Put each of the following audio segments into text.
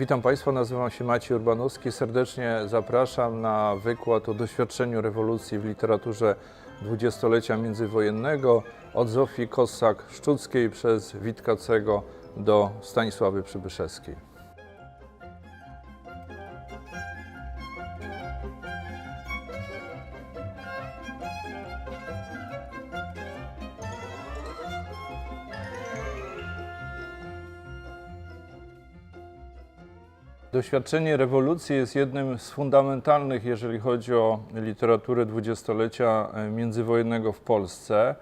Witam Państwa, nazywam się Maciej Urbanowski. Serdecznie zapraszam na wykład o doświadczeniu rewolucji w literaturze dwudziestolecia międzywojennego od Zofii Kossak-Szczuckiej przez Witkacego do Stanisławy Przybyszewskiej. Doświadczenie rewolucji jest jednym z fundamentalnych, jeżeli chodzi o literaturę dwudziestolecia e, międzywojennego w Polsce.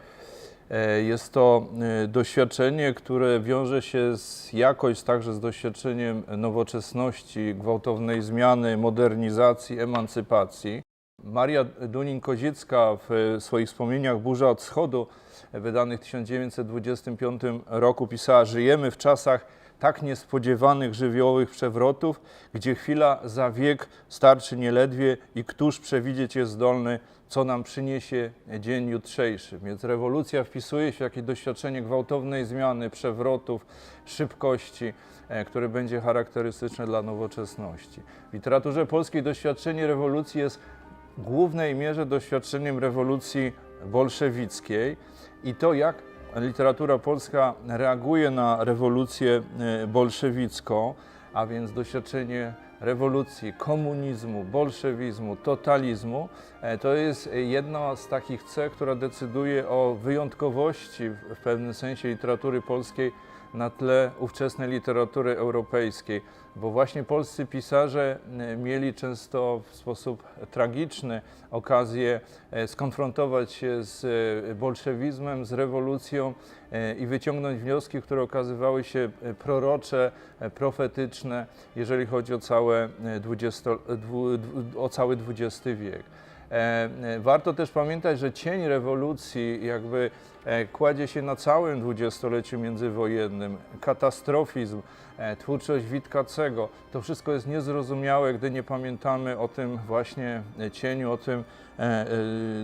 E, Jest to e, doświadczenie, które wiąże się z jakoś także z doświadczeniem nowoczesności, gwałtownej zmiany, modernizacji, emancypacji. Maria Dunin-Koziecka w swoich wspomnieniach Burza od Wschodu, wydanych w 1925 roku, pisała: Żyjemy w czasach tak niespodziewanych żywiołowych przewrotów, gdzie chwila za wiek starczy nieledwie i któż przewidzieć jest zdolny, co nam przyniesie dzień jutrzejszy. Więc rewolucja wpisuje się w jakieś doświadczenie gwałtownej zmiany, przewrotów, szybkości, e, które będzie charakterystyczne dla nowoczesności. W literaturze polskiej doświadczenie rewolucji jest w głównej mierze doświadczeniem rewolucji bolszewickiej i to, jak literatura polska reaguje na rewolucję e, bolszewicką, a więc doświadczenie rewolucji, komunizmu, bolszewizmu, totalizmu, e, to jest jedna z takich cech, która decyduje o wyjątkowości w w pewnym sensie literatury polskiej na tle ówczesnej literatury europejskiej, bo właśnie polscy pisarze e, mieli często w sposób tragiczny okazję e, skonfrontować się z e, bolszewizmem, z rewolucją i wyciągnąć wnioski, które okazywały się prorocze, profetyczne, jeżeli chodzi o, całe e, 20, dwu- dwu- o cały XX wiek. Warto też pamiętać, że cień rewolucji jakby kładzie się na całym dwudziestoleciu międzywojennym. Katastrofizm, e, twórczość Witkacego, to wszystko jest niezrozumiałe, gdy nie pamiętamy o tym właśnie e, cieniu, o tym e, e,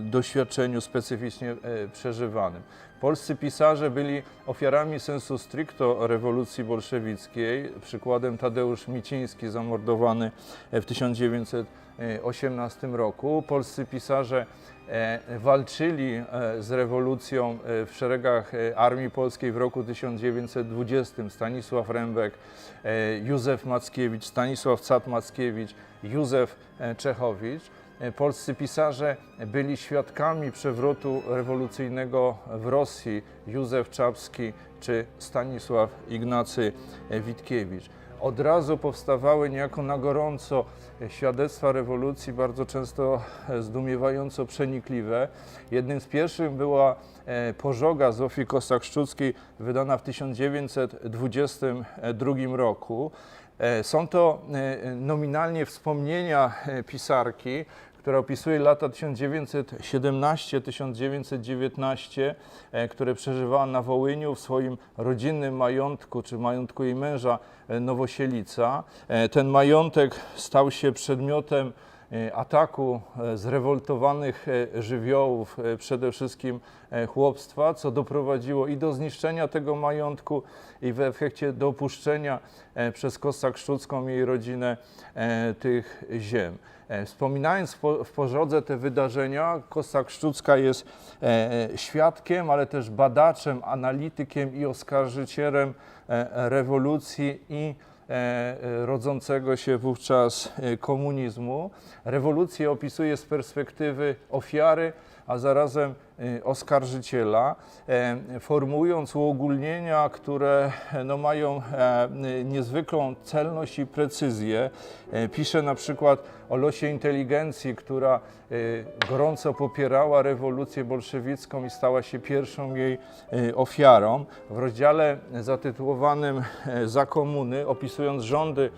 doświadczeniu specyficznie e, przeżywanym. Polscy pisarze byli ofiarami sensu stricto rewolucji bolszewickiej. Przykładem Tadeusz Miciński, zamordowany w 1918 roku. Polscy pisarze e, walczyli e, z rewolucją e, w szeregach e, Armii Polskiej w roku 1920. Stanisław Rembek, e, Józef Mackiewicz, Stanisław Cat-Mackiewicz, Józef e, Czechowicz. E, Polscy pisarze byli świadkami przewrotu rewolucyjnego w Rosji, Józef Czapski czy Stanisław Ignacy e, Witkiewicz. Od razu powstawały niejako na gorąco świadectwa rewolucji, bardzo często zdumiewająco przenikliwe. Jednym z pierwszych była e, Pożoga Zofii Kossak-Szczuckiej, wydana w 1922 roku. E, Są to e, nominalnie wspomnienia pisarki, która opisuje lata 1917-1919, e, które przeżywała na Wołyniu w swoim rodzinnym majątku, czy majątku jej męża e, Nowosielica. E, Ten majątek stał się przedmiotem ataku zrewoltowanych żywiołów, przede wszystkim chłopstwa, co doprowadziło i do zniszczenia tego majątku i w efekcie do opuszczenia przez Kossak-Szczucką i jej rodzinę tych ziem. E, Wspominając w po- w pożodze te wydarzenia, Kossak-Szczucka jest e, e, świadkiem, ale też badaczem, analitykiem i oskarżycielem rewolucji i rodzącego się wówczas komunizmu. Rewolucję opisuje z perspektywy ofiary, a zarazem oskarżyciela, e, formułując uogólnienia, które no, mają e, niezwykłą celność i precyzję. E, Pisze na przykład o losie inteligencji, która gorąco popierała rewolucję bolszewicką i stała się pierwszą jej ofiarą. W rozdziale zatytułowanym Za komuny, opisując rządy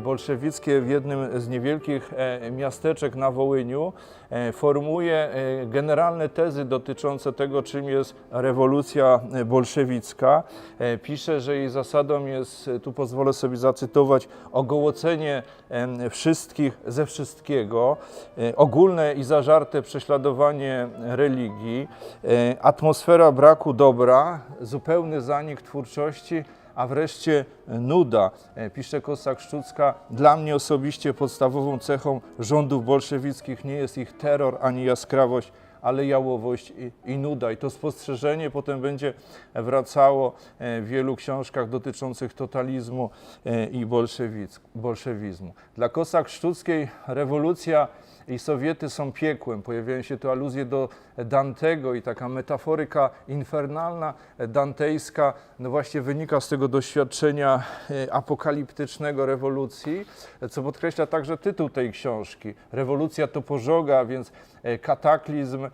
bolszewickie w jednym z niewielkich miasteczek na Wołyniu, e, formułuje e, generalne tezy dotyczące dotyczące tego, czym jest rewolucja bolszewicka. E, Pisze, że jej zasadą jest, e, tu pozwolę sobie zacytować, ogołocenie wszystkich ze wszystkiego, e, ogólne i zażarte prześladowanie religii, atmosfera braku dobra, zupełny zanik twórczości, a wreszcie nuda. Pisze Kossak Szczucka, dla mnie osobiście podstawową cechą rządów bolszewickich nie jest ich terror ani jaskrawość, ale jałowość i, i nuda. I to spostrzeżenie potem będzie wracało e, w wielu książkach dotyczących totalizmu e, i bolszewizmu. Dla Kossak Szczuckiej rewolucja i Sowiety są piekłem. Pojawiają się tu aluzje do Dantego i taka metaforyka infernalna, dantejska, no właśnie wynika z tego doświadczenia e, apokaliptycznego rewolucji, co podkreśla także tytuł tej książki. Rewolucja to pożoga, więc e, kataklizm e,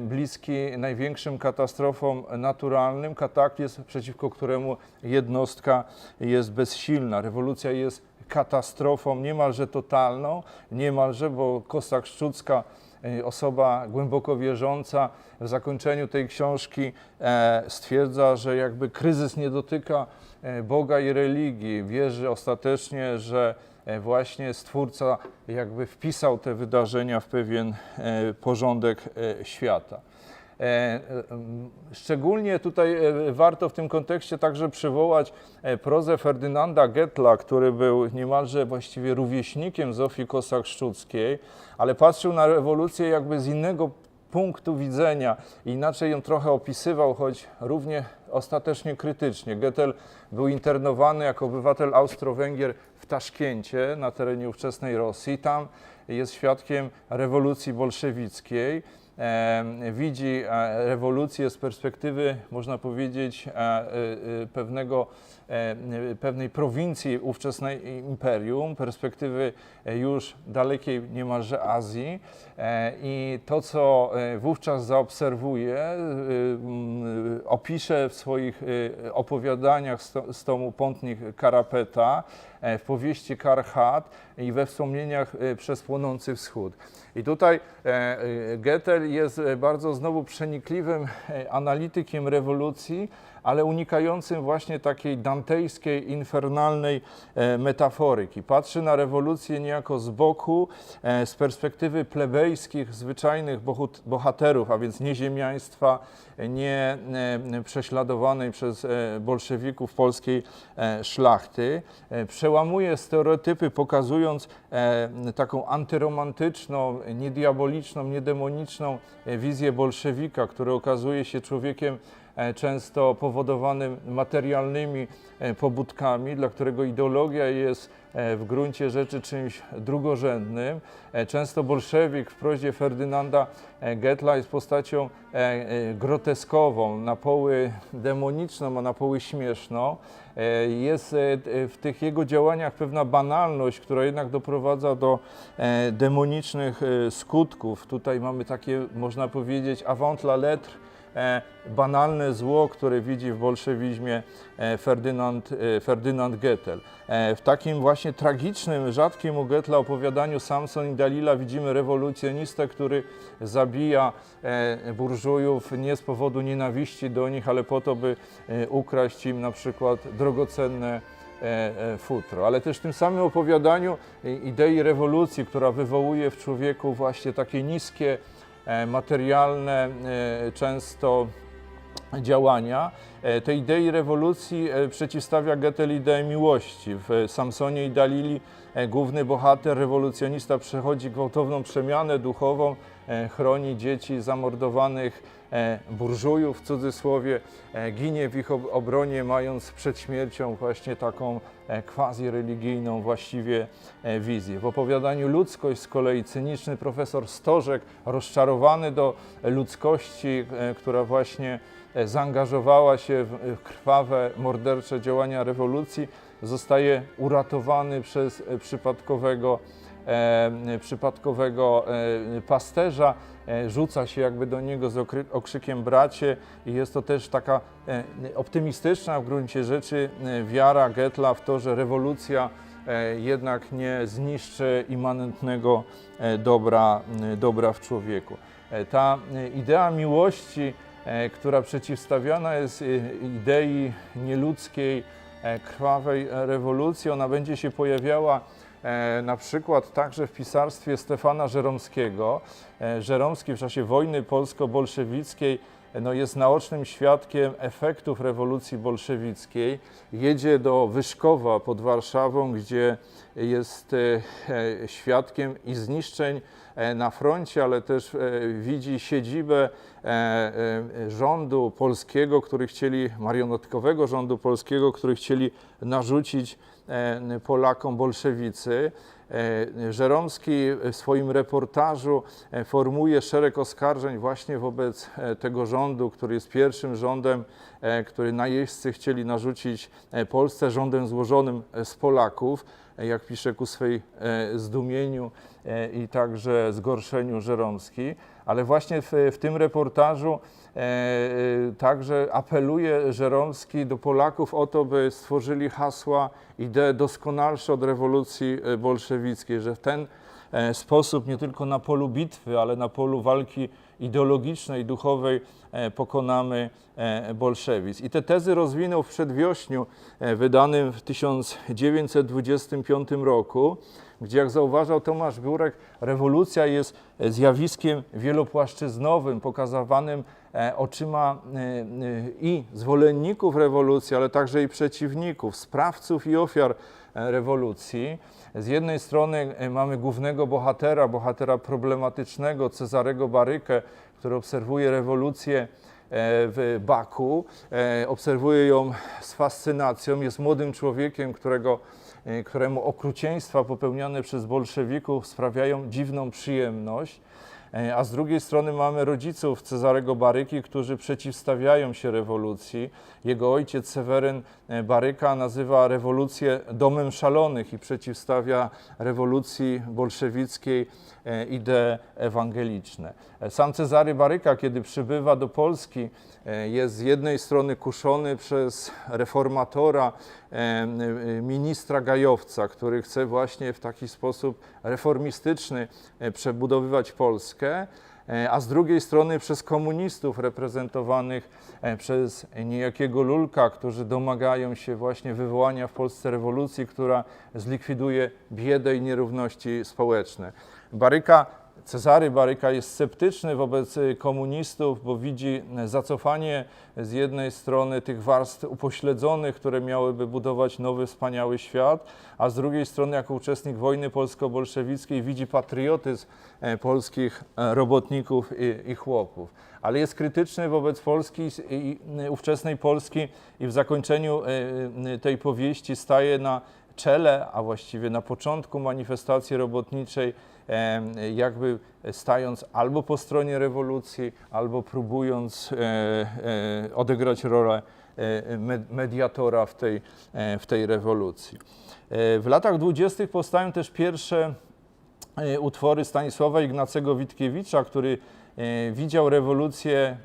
bliski największym katastrofom naturalnym, kataklizm, przeciwko któremu jednostka jest bezsilna. Rewolucja jest katastrofą niemalże totalną, niemalże, bo Kossak Szczucka, e, osoba głęboko wierząca, w zakończeniu tej książki e, stwierdza, że jakby kryzys nie dotyka e, Boga i religii. Wierzy ostatecznie, że właśnie Stwórca jakby wpisał te wydarzenia w pewien porządek świata. E, e, Szczególnie tutaj e, warto w tym kontekście także przywołać prozę Ferdynanda Getla, który był niemalże właściwie rówieśnikiem Zofii Kosak-Szczuckiej, ale patrzył na rewolucję jakby z innego punktu widzenia, inaczej ją trochę opisywał, choć równie ostatecznie krytycznie. Goethe był internowany jako obywatel Austro-Węgier w Taszkencie na terenie ówczesnej Rosji. Tam jest świadkiem rewolucji bolszewickiej widzi e, rewolucję z perspektywy, można powiedzieć, e, e, e, pewnego, e, e, pewnej prowincji ówczesnej imperium, perspektywy e, już dalekiej niemalże Azji. E, I to, co e, wówczas zaobserwuje, e, m, opisze w swoich e, opowiadaniach z, to, z tomu Pątnik Karapeta, e, w powieści Karchat i we wspomnieniach e, przez płonący wschód. I tutaj e, e, Goethe jest e, bardzo znowu przenikliwym e, analitykiem rewolucji, ale unikającym właśnie takiej dantejskiej, infernalnej e, metaforyki. Patrzy na rewolucję niejako z boku, e, z perspektywy plebejskich, zwyczajnych bohaterów, a więc nieziemiaństwa, nie e, prześladowanej przez bolszewików polskiej szlachty. Przełamuje stereotypy, pokazując taką antyromantyczną, niediaboliczną, niedemoniczną wizję bolszewika, który okazuje się człowiekiem często powodowanym materialnymi e, pobudkami, dla którego ideologia jest e, w gruncie rzeczy czymś drugorzędnym. E, Często bolszewik w prozie Ferdynanda e, Getla jest postacią e, e, groteskową, na poły demoniczną, a na poły śmieszną. E, Jest e, e, w tych jego działaniach pewna banalność, która jednak doprowadza do e, demonicznych e, skutków. Tutaj mamy takie, można powiedzieć, avant la lettre, e, banalne zło, które widzi w bolszewizmie e, Ferdynand, e, Ferdynand Goethe. E, W takim właśnie tragicznym, rzadkim u Goethla opowiadaniu Samson i Dalila widzimy rewolucjonistę, który zabija e, burżujów nie z powodu nienawiści do nich, ale po to, by e, ukraść im na przykład drogocenne e, e, futro. Ale też w tym samym opowiadaniu idei rewolucji, która wywołuje w człowieku właśnie takie niskie, e, materialne, e, często działania. E, Tej idei rewolucji e, przeciwstawia Goethe ideę miłości. W Samsonie i Dalili e, główny bohater, rewolucjonista przechodzi gwałtowną przemianę duchową, e, chroni dzieci zamordowanych e, burżujów, w cudzysłowie, e, ginie w ich ob- obronie, mając przed śmiercią właśnie taką e, quasi-religijną właściwie e, wizję. W opowiadaniu Ludzkość z kolei cyniczny profesor Stożek, rozczarowany do ludzkości, e, która właśnie e, zaangażowała się w krwawe, mordercze działania rewolucji, zostaje uratowany przez e, przypadkowego, e, przypadkowego pasterza, rzuca się jakby do niego z okrzykiem bracie i jest to też taka optymistyczna w gruncie rzeczy wiara Getla w to, że rewolucja jednak nie zniszczy immanentnego dobra, dobra w człowieku. E, Ta idea miłości, e, która przeciwstawiana jest e, idei nieludzkiej, krwawej rewolucji, ona będzie się pojawiała na przykład także w pisarstwie Stefana Żeromskiego. E, Żeromski w czasie wojny polsko-bolszewickiej e, no, jest naocznym świadkiem efektów rewolucji bolszewickiej. Jedzie do Wyszkowa pod Warszawą, gdzie jest e, e, świadkiem i zniszczeń e, na froncie, ale też e, widzi siedzibę e, e, rządu polskiego, który chcieli, marionetkowego rządu polskiego, który chcieli narzucić e, Polakom bolszewicy. E, Żeromski w swoim reportażu e, formuje szereg oskarżeń właśnie wobec e, tego rządu, który jest pierwszym rządem, e, który najeźdźcy chcieli narzucić e, Polsce, rządem złożonym e, z Polaków, e, jak pisze ku swej e, zdumieniu e, i także zgorszeniu Żeromski. Ale właśnie w, w tym reportażu e, e, także apeluje Żeromski do Polaków o to, by stworzyli hasła, idee doskonalsze od rewolucji e, bolszewickiej, że w ten e, sposób nie tylko na polu bitwy, ale na polu walki ideologicznej, duchowej pokonamy bolszewizm. I te tezy rozwinął w przedwiośniu wydanym w 1925 roku, gdzie jak zauważał Tomasz Biurek, rewolucja jest zjawiskiem wielopłaszczyznowym, pokazywanym e, oczyma e, e, i zwolenników rewolucji, ale także i przeciwników, sprawców i ofiar rewolucji. Z jednej strony mamy głównego bohatera, bohatera problematycznego, Cezarego Barykę, który obserwuje rewolucję w Baku, obserwuje ją z fascynacją, jest młodym człowiekiem, którego, któremu okrucieństwa popełnione przez bolszewików sprawiają dziwną przyjemność. E, A z drugiej strony mamy rodziców Cezarego Baryki, którzy przeciwstawiają się rewolucji. Jego ojciec Seweryn e, Baryka nazywa rewolucję domem szalonych i przeciwstawia rewolucji bolszewickiej idee ewangeliczne. E, Sam Cezary Baryka, kiedy przybywa do Polski, e, jest z jednej strony kuszony przez reformatora, e, e, ministra Gajowca, który chce właśnie w taki sposób reformistyczny e, przebudowywać Polskę, e, a z drugiej strony przez komunistów reprezentowanych e, przez niejakiego Lulka, którzy domagają się właśnie wywołania w Polsce rewolucji, która zlikwiduje biedę i nierówności społeczne. Baryka Cezary Baryka jest sceptyczny wobec y, komunistów, bo widzi y, zacofanie z jednej strony tych warstw upośledzonych, które miałyby budować nowy, wspaniały świat, a z drugiej strony, jako uczestnik wojny polsko-bolszewickiej, widzi patriotyzm e, polskich robotników i, i chłopów. Ale jest krytyczny wobec Polski i, y, ówczesnej Polski i w zakończeniu y, tej powieści staje na czele, a właściwie na początku manifestacji robotniczej, jakby stając albo po stronie rewolucji, albo próbując e, e, odegrać rolę e, med- mediatora w tej, w tej rewolucji. W latach dwudziestych powstają też pierwsze utwory Stanisława Ignacego Witkiewicza, który widział rewolucję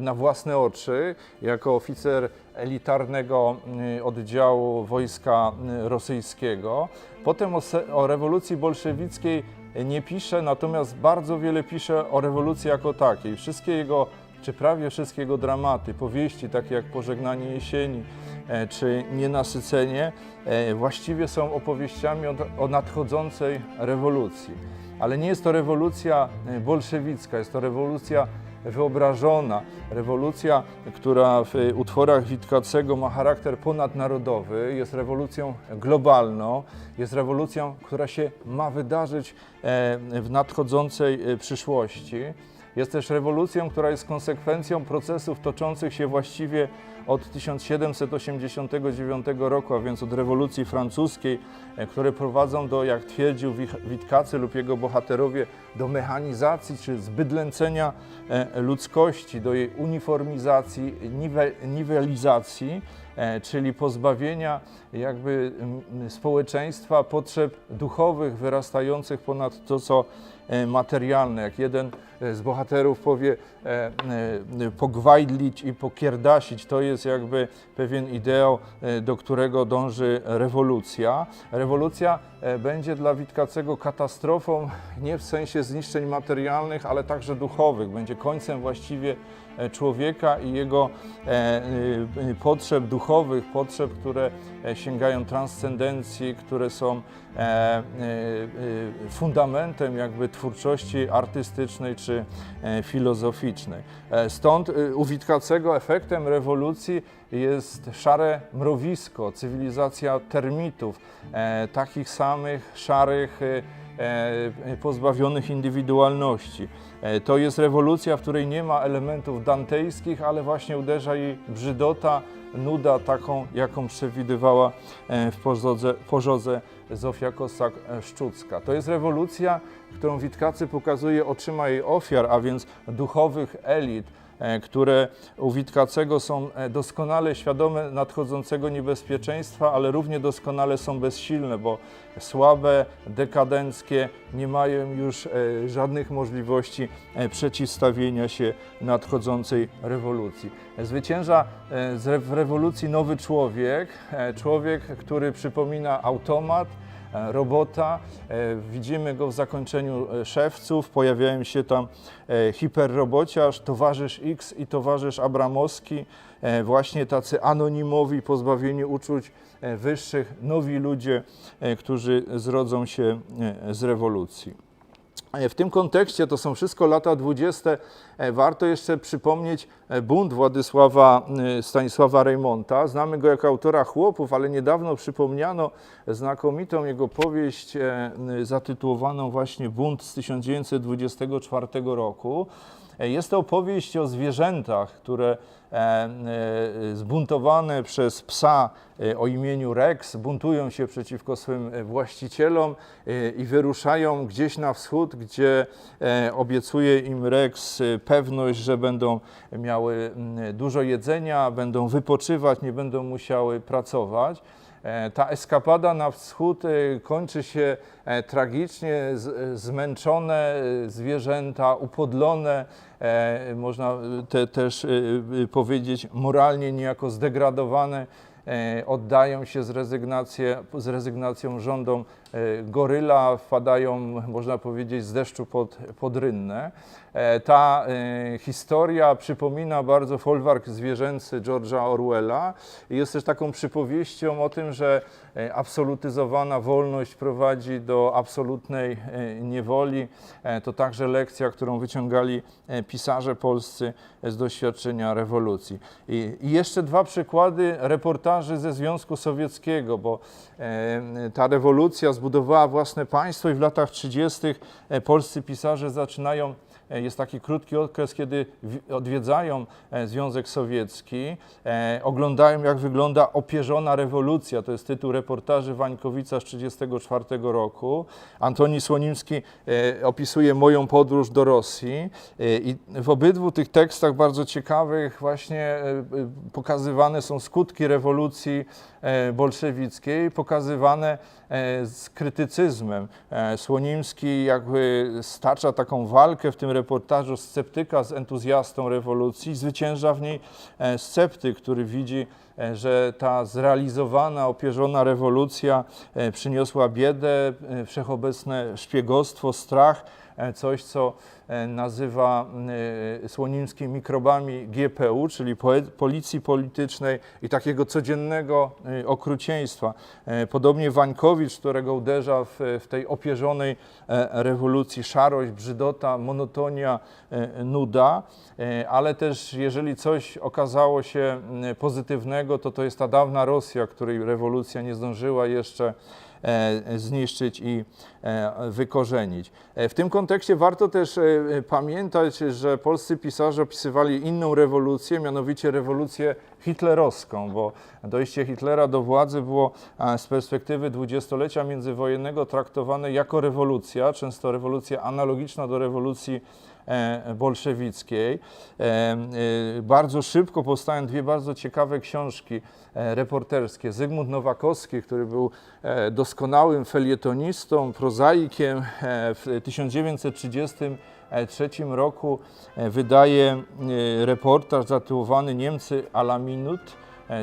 na własne oczy jako oficer elitarnego oddziału wojska rosyjskiego. Potem o, o rewolucji bolszewickiej nie pisze, natomiast bardzo wiele pisze o rewolucji jako takiej. Wszystkie jego, czy prawie wszystkie jego dramaty, powieści takie jak Pożegnanie jesieni, e, czy Nienasycenie, e, właściwie są opowieściami o, nadchodzącej rewolucji. Ale nie jest to rewolucja e, bolszewicka, jest to rewolucja wyobrażona, rewolucja, która w utworach Witkacego ma charakter ponadnarodowy, jest rewolucją globalną, jest rewolucją, która się ma wydarzyć e, w nadchodzącej e, przyszłości. Jest też rewolucją, która jest konsekwencją procesów toczących się właściwie od 1789 roku, a więc od rewolucji francuskiej, e, które prowadzą do, jak twierdził Witkacy lub jego bohaterowie, do mechanizacji czy zbydlęcenia e, ludzkości, do jej uniformizacji, niwe, niwelizacji, e, czyli pozbawienia jakby społeczeństwa potrzeb duchowych wyrastających ponad to, co materialne. Jak jeden e, z bohaterów powie, e, e, pogwajdlić i pokierdasić, to jest jakby pewien ideał, e, do którego dąży rewolucja. Rewolucja e, będzie dla Witkacego katastrofą nie w sensie zniszczeń materialnych, ale także duchowych. Będzie końcem właściwie e, człowieka i jego e, y, potrzeb duchowych, potrzeb, które e, sięgają transcendencji, które są e, e, e, fundamentem jakby twórczości artystycznej czy e, filozoficznej. E, Stąd e, u Witkacego efektem rewolucji jest szare mrowisko, cywilizacja termitów, e, takich samych szarych, e, e, pozbawionych indywidualności. E, To jest rewolucja, w której nie ma elementów dantejskich, ale właśnie uderza jej brzydota, nuda taką, jaką przewidywała e, w pożodze, pożodze Zofia Kossak-Szczucka. To jest rewolucja, którą Witkacy pokazuje oczyma jej ofiar, a więc duchowych elit, e, które u Witkacego są e, doskonale świadome nadchodzącego niebezpieczeństwa, ale równie doskonale są bezsilne, bo słabe, dekadenckie nie mają już e, żadnych możliwości e, przeciwstawienia się nadchodzącej rewolucji. Zwycięża e, w rewolucji nowy człowiek, e, człowiek, który przypomina automat, e, robota. E, Widzimy go w zakończeniu e, szewców. Pojawiają się tam e, hiperrobociarz, towarzysz X i towarzysz Abramowski. E, Właśnie tacy anonimowi, pozbawieni uczuć e, wyższych, nowi ludzie, e, którzy zrodzą się e, z rewolucji. W tym kontekście to są wszystko lata 20. E, Warto jeszcze przypomnieć e, bunt Władysława e, Stanisława Reymonta. Znamy go jako autora chłopów, ale niedawno przypomniano znakomitą jego powieść zatytułowaną właśnie Bunt z 1924 roku. Jest to opowieść o zwierzętach, które e, e, zbuntowane przez psa e, o imieniu Rex buntują się przeciwko swym właścicielom i wyruszają gdzieś na wschód, gdzie obiecuje im Rex pewność, że będą miały mm, dużo jedzenia, będą wypoczywać, nie będą musiały pracować. Ta eskapada na wschód kończy się tragicznie, zmęczone zwierzęta, upodlone, można e, te, też e, e, powiedzieć moralnie niejako zdegradowane, e, oddają się z, rezygnację, z rezygnacją rządom e, goryla, wpadają, można powiedzieć, z deszczu pod, pod rynnę. E, Ta e, historia przypomina bardzo folwark zwierzęcy George'a Orwella jest też taką przypowieścią o tym, że e, absolutyzowana wolność prowadzi do absolutnej e, niewoli. E, To także lekcja, którą wyciągali e, pisarze polscy z doświadczenia rewolucji. I jeszcze dwa przykłady reportaży ze Związku Sowieckiego, bo e, ta rewolucja zbudowała własne państwo i w latach 30. e, polscy pisarze zaczynają E, Jest taki krótki okres, kiedy wi- odwiedzają e, Związek Sowiecki, oglądają jak wygląda opierzona rewolucja. To jest tytuł reportaży Wańkowica z 1934 roku. Antoni Słonimski opisuje moją podróż do Rosji i w obydwu tych tekstach bardzo ciekawych właśnie pokazywane są skutki rewolucji bolszewickiej, pokazywane e, z krytycyzmem. E, Słonimski jakby stacza taką walkę w tym reportażu sceptyka z entuzjastą rewolucji. Zwycięża w niej e, sceptyk, który widzi, e, że ta zrealizowana, opierzona rewolucja e, przyniosła biedę, e, wszechobecne szpiegostwo, strach, e, coś, co e, nazywa e, Słonimski mikrobami GPU, czyli policji politycznej i takiego codziennego e, okrucieństwa. E, Podobnie Wańkowicz, którego uderza w, w tej opierzonej e, rewolucji szarość, brzydota, monotonia, e, nuda, e, ale też jeżeli coś okazało się pozytywnego, to to jest ta dawna Rosja, której rewolucja nie zdążyła jeszcze e, zniszczyć i e, wykorzenić. E, W tym kontekście warto też e, e, pamiętać, że polscy pisarze opisywali inną rewolucję, mianowicie rewolucję hitlerowską, bo dojście Hitlera do władzy było e, z perspektywy dwudziestolecia międzywojennego traktowane jako rewolucja, często rewolucja analogiczna do rewolucji e, bolszewickiej. E, e, Bardzo szybko powstają dwie bardzo ciekawe książki e, reporterskie. Zygmunt Nowakowski, który był e, doskonałym felietonistą, prozaikiem, e, w 1930 1943 roku e, wydaje e, reportaż zatytułowany Niemcy à la minute, e,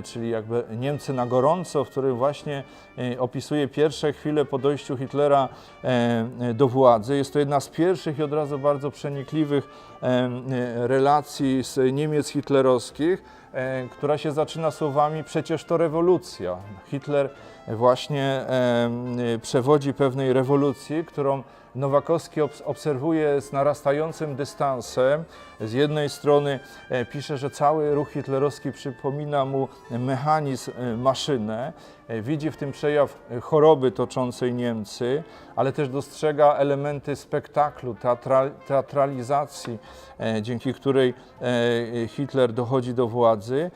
czyli jakby Niemcy na gorąco, w którym właśnie e, opisuje pierwsze chwile po dojściu Hitlera e, e, do władzy. Jest to jedna z pierwszych i od razu bardzo przenikliwych e, e, relacji z Niemiec hitlerowskich, e, która się zaczyna słowami przecież to rewolucja. Hitler właśnie e, e, przewodzi pewnej rewolucji, którą Nowakowski obs- obserwuje z narastającym dystansem. Z jednej strony e, pisze, że cały ruch hitlerowski przypomina mu mechanizm, e, maszynę. E, Widzi w tym przejaw choroby toczącej Niemcy, ale też dostrzega elementy spektaklu, teatra- teatralizacji, dzięki której Hitler dochodzi do władzy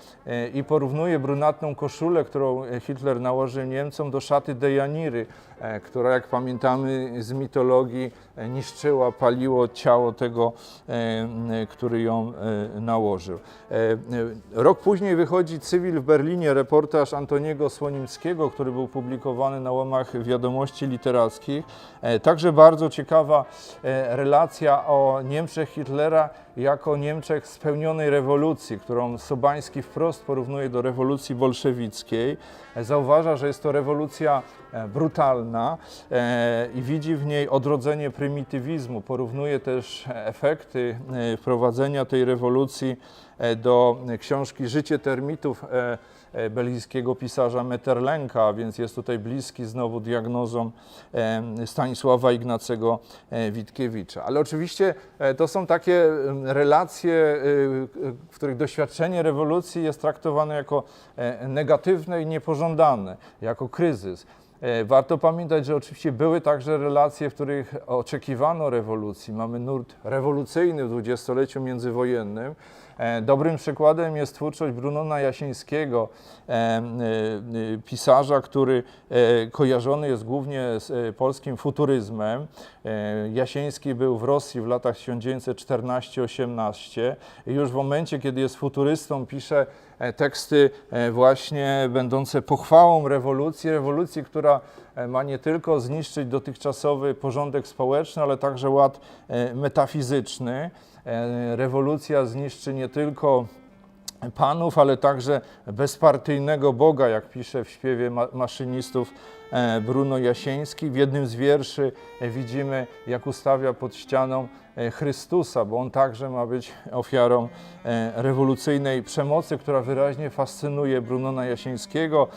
i porównuje brunatną koszulę, którą Hitler nałożył Niemcom do szaty Dejaniry, która jak pamiętamy z mitologii niszczyła, paliło ciało tego, który ją e, nałożył. E, e, Rok później wychodzi Cywil w Berlinie, reportaż Antoniego Słonimskiego, który był publikowany na łamach wiadomości literackich. Także bardzo ciekawa relacja o Niemczech Hitlera jako Niemczech spełnionej rewolucji, którą Sobański wprost porównuje do rewolucji bolszewickiej. Zauważa, że jest to rewolucja e, brutalna e, i widzi w niej odrodzenie prymitywizmu. Porównuje też efekty e, wprowadzenia tej rewolucji do książki Życie termitów e, e, belgijskiego pisarza Metterlenka, więc jest tutaj bliski znowu diagnozom e, Stanisława Ignacego e, Witkiewicza. Ale oczywiście e, to są takie relacje, e, w których doświadczenie rewolucji jest traktowane jako e, negatywne i niepożądane, jako kryzys. E, Warto pamiętać, że oczywiście były także relacje, w których oczekiwano rewolucji. Mamy nurt rewolucyjny w dwudziestoleciu międzywojennym. E, Dobrym przykładem jest twórczość Brunona Jasińskiego, e, e, pisarza, który kojarzony jest głównie z polskim futuryzmem. Jasiński był w Rosji w latach 1914-18 i już w momencie, kiedy jest futurystą, pisze teksty właśnie będące pochwałą rewolucji, rewolucji, która ma nie tylko zniszczyć dotychczasowy porządek społeczny, ale także ład e, metafizyczny. E, Rewolucja zniszczy nie tylko panów, ale także bezpartyjnego Boga, jak pisze w śpiewie ma- maszynistów e, Bruno Jasieński. W jednym z wierszy e, widzimy, jak ustawia pod ścianą e, Chrystusa, bo on także ma być ofiarą rewolucyjnej przemocy, która wyraźnie fascynuje Brunona Jasieńskiego.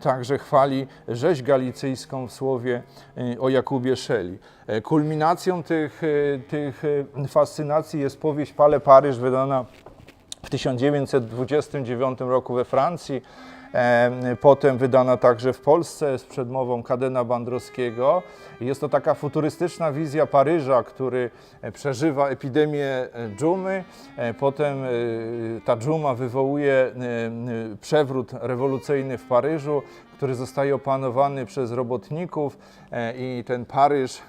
Także chwali rzeź galicyjską w słowie o Jakubie Szeli. Kulminacją tych, tych fascynacji jest powieść Pale Paryż, wydana 1929 roku we Francji, e, potem wydana także w Polsce z przedmową Kadena Bandrowskiego. Jest to taka futurystyczna wizja Paryża, który e, przeżywa epidemię e, dżumy, potem ta dżuma wywołuje przewrót rewolucyjny w Paryżu, który zostaje opanowany przez robotników e, i ten Paryż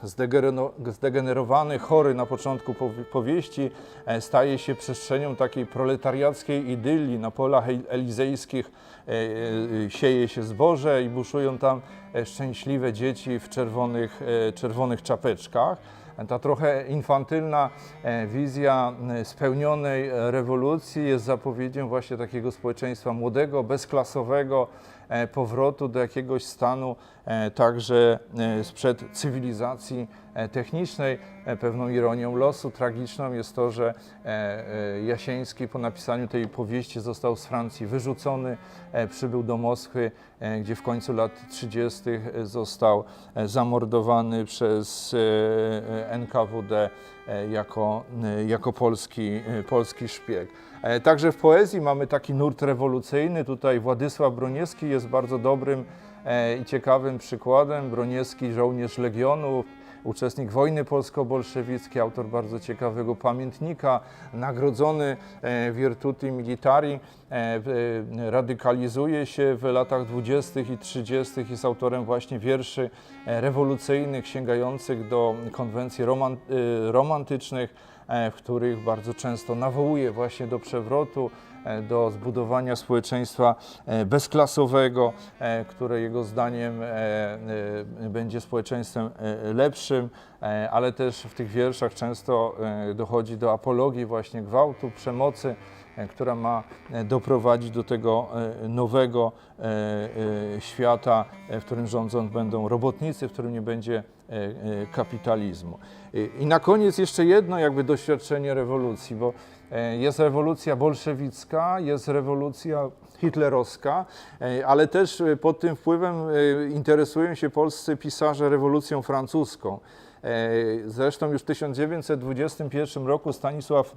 zdegenerowany, chory na początku powi- powieści e, staje się przestrzenią takiej proletariackiej idylii. Na polach el- elizejskich e, sieje się zboże i buszują tam szczęśliwe dzieci w czerwonych, czerwonych czapeczkach. Ta trochę infantylna wizja spełnionej rewolucji jest zapowiedzią właśnie takiego społeczeństwa młodego, bezklasowego, powrotu do jakiegoś stanu e, także e, sprzed cywilizacji e, technicznej. E, Pewną ironią losu tragiczną jest to, że e, e, Jasieński po napisaniu tej powieści został z Francji wyrzucony, e, przybył do Moskwy, e, gdzie w końcu lat 30. został e, zamordowany przez e, e, NKWD e, jako, e, jako polski, e, polski szpieg. E, Także w poezji mamy taki nurt rewolucyjny. Tutaj Władysław Broniewski jest bardzo dobrym e, i ciekawym przykładem. Broniewski, żołnierz Legionu, uczestnik wojny polsko-bolszewickiej, autor bardzo ciekawego pamiętnika, nagrodzony e, Virtuti Militari, e, e, radykalizuje się w latach 20. i 30. jest autorem właśnie wierszy e, rewolucyjnych, sięgających do konwencji roman, e, romantycznych, e, w których bardzo często nawołuje właśnie do przewrotu, e, do zbudowania społeczeństwa e, bezklasowego, e, które jego zdaniem e, e, będzie społeczeństwem e, lepszym, e, ale też w tych wierszach często e, dochodzi do apologii właśnie gwałtu, przemocy, e, która ma e, doprowadzić do tego e, nowego e, e, świata, e, w którym rządzą będą robotnicy, w którym nie będzie e, e, kapitalizmu. I- na koniec jeszcze jedno jakby doświadczenie rewolucji, bo e, jest rewolucja bolszewicka, jest rewolucja hitlerowska, e, ale też e, pod tym wpływem e, interesują się polscy pisarze rewolucją francuską. E, Zresztą już w 1921 roku Stanisław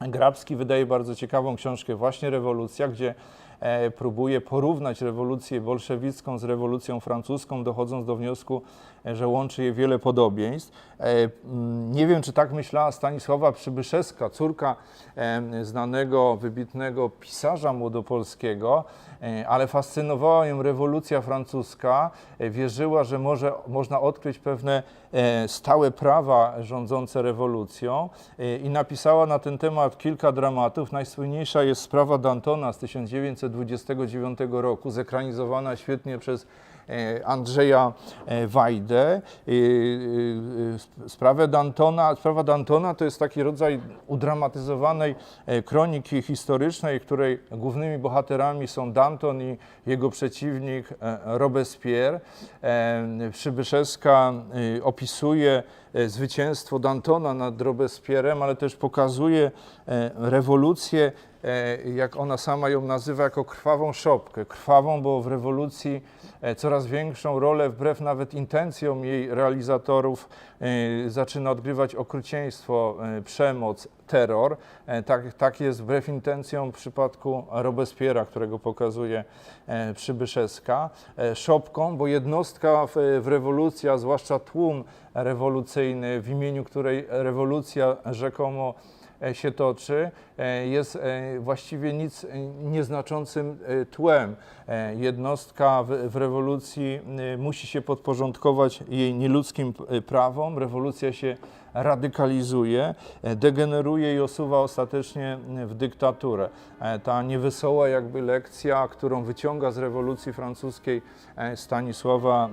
Grabski wydaje bardzo ciekawą książkę właśnie Rewolucja, gdzie e, próbuje porównać rewolucję bolszewicką z rewolucją francuską, dochodząc do wniosku, e, że łączy je wiele podobieństw. E, mm, Nie wiem, czy tak myślała Stanisława Przybyszewska, córka e, znanego, wybitnego pisarza młodopolskiego, e, ale fascynowała ją rewolucja francuska. Wierzyła, że może, można odkryć pewne stałe prawa rządzące rewolucją i napisała na ten temat kilka dramatów. Najsłynniejsza jest sprawa Dantona z 1929 roku, zekranizowana świetnie przez Andrzeja e, Wajdę. E, e, e, Sprawę Dantona, sprawa Dantona to jest taki rodzaj udramatyzowanej e, kroniki historycznej, której głównymi bohaterami są Danton i jego przeciwnik e, Robespierre. E, Przybyszewska e, opisuje e, zwycięstwo Dantona nad Robespierrem, ale też pokazuje e, rewolucję, e, jak ona sama ją nazywa, jako krwawą szopkę. Krwawą, bo w rewolucji e, coraz większą rolę, wbrew nawet intencjom jej realizatorów, e, zaczyna odgrywać okrucieństwo, e, przemoc, terror. E, Tak, tak jest wbrew intencjom w przypadku Robespiera, którego pokazuje e, Przybyszewska. E, Szopką, bo jednostka w, w rewolucji, a zwłaszcza tłum rewolucyjny, w imieniu której rewolucja rzekomo e, się toczy, e, jest e, właściwie nic e, nieznaczącym e, tłem. E, Jednostka w, rewolucji e, musi się podporządkować jej nieludzkim e, prawom. Rewolucja się radykalizuje, e, degeneruje i osuwa ostatecznie e, w dyktaturę. E, Ta niewesoła jakby lekcja, którą wyciąga z rewolucji francuskiej Stanisława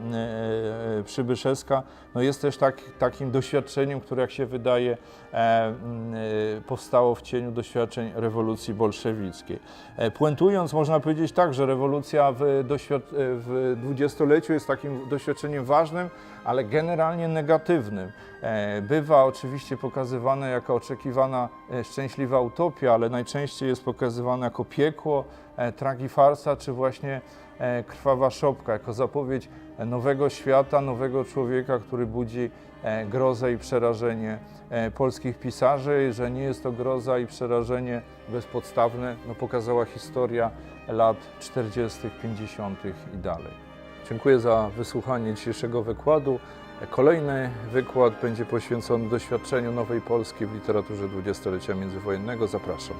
Przybyszewska, no jest też tak, takim doświadczeniem, które jak się wydaje powstało w cieniu doświadczeń rewolucji bolszewickiej. Puentując, można powiedzieć tak, że rewolucja w, w dwudziestoleciu jest takim doświadczeniem ważnym, ale generalnie negatywnym. E, Bywa oczywiście pokazywana jako oczekiwana e, szczęśliwa utopia, ale najczęściej jest pokazywana jako piekło, e, tragifarsa czy właśnie krwawa szopka, jako zapowiedź nowego świata, nowego człowieka, który budzi grozę i przerażenie polskich pisarzy, że nie jest to groza i przerażenie bezpodstawne, no pokazała historia lat 40., 50. i dalej. Dziękuję za wysłuchanie dzisiejszego wykładu. Kolejny wykład będzie poświęcony doświadczeniu Nowej Polski w literaturze dwudziestolecia międzywojennego. Zapraszam.